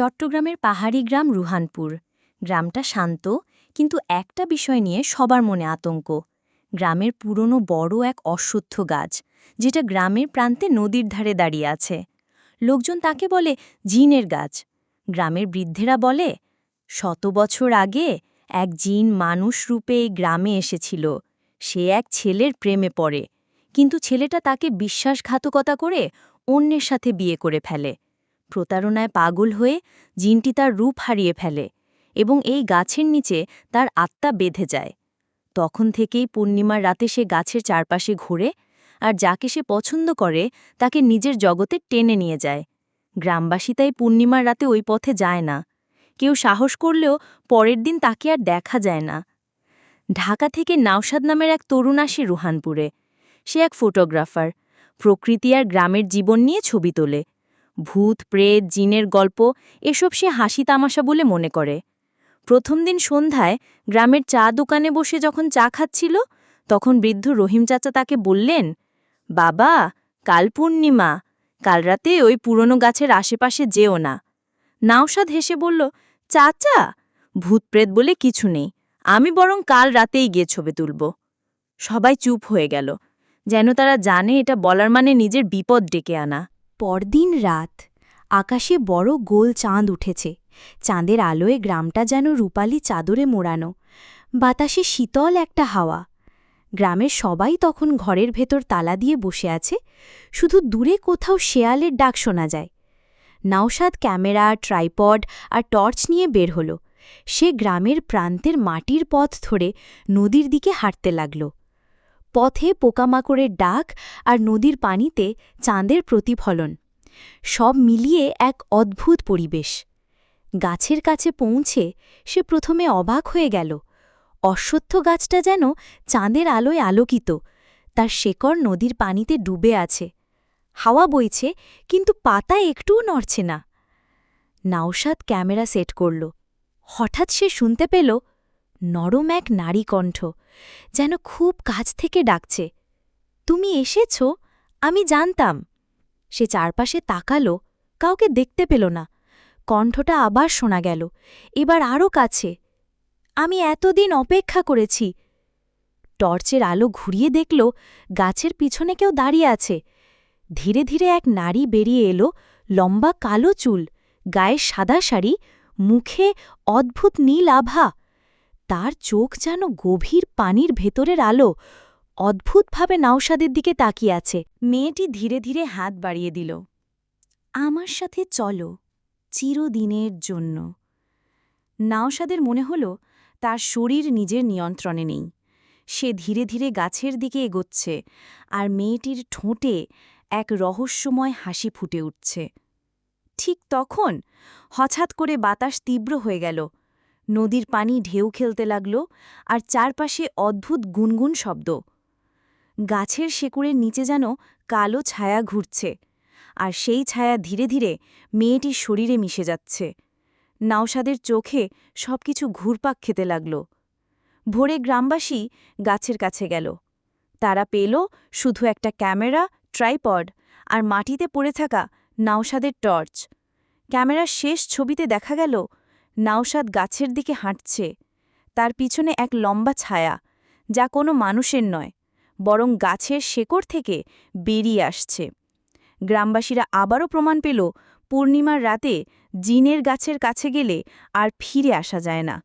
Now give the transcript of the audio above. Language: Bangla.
চট্টগ্রামের পাহাড়ি গ্রাম রুহানপুর। গ্রামটা শান্ত, কিন্তু একটা বিষয় নিয়ে সবার মনে আতঙ্ক। গ্রামের পুরনো বড় এক অশ্বত্থ গাছ, যেটা গ্রামের প্রান্তে নদীর ধারে দাঁড়িয়ে আছে। লোকজন তাকে বলে জিনের গাছ। গ্রামের বৃদ্ধেরা বলে, শত বছর আগে এক জিন মানুষ রূপে এই গ্রামে এসেছিল। সে এক ছেলের প্রেমে পড়ে। কিন্তু ছেলেটা তাকে বিশ্বাসঘাতকতা করে অন্যের সাথে বিয়ে করে ফেলে। প্রতারণায় পাগল হয়ে জিনটি তার রূপ হারিয়ে ফেলে এবং এই গাছের নিচে তার আত্মা বেঁধে যায়। তখন থেকেই পূর্ণিমার রাতে সে গাছের চারপাশে ঘুরে আর যাকে সে পছন্দ করে তাকে নিজের জগতে টেনে নিয়ে যায়। গ্রামবাসী তাই পূর্ণিমার রাতে ওই পথে যায় না। কেউ সাহস করলেও পরের দিন তাকে আর দেখা যায় না। ঢাকা থেকে নাওসাদ নামের এক তরুণ আসে রুহানপুরে। সে এক ফটোগ্রাফার। প্রকৃতি আর গ্রামের জীবন নিয়ে ছবি তোলে। ভূত, প্রেত, জিনের গল্প, এসব সে হাসি তামাশা বলে মনে করে। প্রথম দিন সন্ধ্যায় গ্রামের চা দোকানে বসে যখন চা খাচ্ছিল, তখন বৃদ্ধ রহিম চাচা তাকে বললেন, বাবা, কাল পূর্ণিমা, কাল রাতে ওই পুরনো গাছের আশেপাশে যেও না। নাওসাদ হেসে বলল, চাচা ভূতপ্রেত বলে কিছু নেই, আমি বরং কাল রাতেই গিয়ে ছবি তুলব। সবাই চুপ হয়ে গেল। যেন তারা জানে এটা বলার মানে নিজের বিপদ ডেকে আনা। পরদিন রাত আকাশে বড় গোল চাঁদ উঠেছে। চাঁদের আলোয় গ্রামটা যেন রূপালি চাদরে মোড়ানো। বাতাসে শীতল একটা হাওয়া। গ্রামের সবাই তখন ঘরের ভেতর তালা দিয়ে বসে আছে। শুধু দূরে কোথাও শেয়ালের ডাক শোনা যায়। নাওসাদ ক্যামেরা, ট্রাইপড আর টর্চ নিয়ে বের হল। সে গ্রামের প্রান্তের মাটির পথ ধরে নদীর দিকে হাঁটতে লাগল। পথে পোকামাকড়ের ডাক আর নদীর পানিতে চাঁদের প্রতিফলন। সব মিলিয়ে এক অদ্ভুত পরিবেশ। গাছের কাছে পৌঁছে সে প্রথমে অবাক হয়ে গেল। অশ্বত্থ গাছটা যেন চাঁদের আলোয় আলোকিত। তার শেকড় নদীর পানিতে ডুবে আছে। হাওয়া বইছে, কিন্তু পাতা একটুও নড়ছে না। নাওসাদ ক্যামেরা সেট করল। হঠাৎ সে শুনতে পেল নরম এক নারী কণ্ঠ, যেন খুব কাছ থেকে ডাকছে। তুমি এসেছ? আমি জানতাম। সে চারপাশে তাকালো, কাউকে দেখতে পেল না। কণ্ঠটা আবার শোনা গেল, এবার আরও কাছে। আমি এতদিন অপেক্ষা করেছি। টর্চের আলো ঘুরিয়ে দেখল, গাছের পিছনে কেউ দাঁড়িয়ে আছে। ধীরে ধীরে এক নারী বেরিয়ে এলো, লম্বা কালো চুল গায়ে সাদা শাড়ি, মুখে অদ্ভুত নীল আভা। তার চোখ যেন গভীর পানির ভেতরের আলো অদ্ভুতভাবে নাওসাদের দিকে তাকিয়ে আছে। মেয়েটি ধীরে ধীরে হাত বাড়িয়ে দিল, আমার সাথে চলো, চিরদিনের জন্য। নাওসাদের মনে হল তার শরীর নিজের নিয়ন্ত্রণে নেই। সে ধীরে ধীরে গাছের দিকে এগোচ্ছে আর মেয়েটির ঠোঁটে এক রহস্যময় হাসি ফুটে উঠছে। ঠিক তখন হঠাৎ করে বাতাস তীব্র হয়ে গেল। নদীর পানি ঢেউ খেলতে লাগল আর চারপাশে অদ্ভুত গুনগুন শব্দ। গাছের শেকুড়ের নিচে যেন কালো ছায়া ঘুরছে আর সেই ছায়া ধীরে ধীরে মেয়েটির শরীরে মিশে যাচ্ছে। নাওসাদের চোখে সবকিছু ঘুরপাক খেতে লাগল। ভোরে গ্রামবাসী গাছের কাছে গেল। তারা পেল শুধু একটা ক্যামেরা, ট্রাইপড আর মাটিতে পড়ে থাকা নাওসাদের টর্চ। ক্যামেরার শেষ ছবিতে দেখা গেল নাওসাদ গাছের দিকে হাঁটছে। তার পিছনে এক লম্বা ছায়া, যা কোনো মানুষের নয়, বরং গাছের শেকড় থেকে বেরিয়ে আসছে। গ্রামবাসীরা আবারও প্রমাণ পেল, পূর্ণিমার রাতে জিনের গাছের কাছে গেলে আর ফিরে আসা যায় না।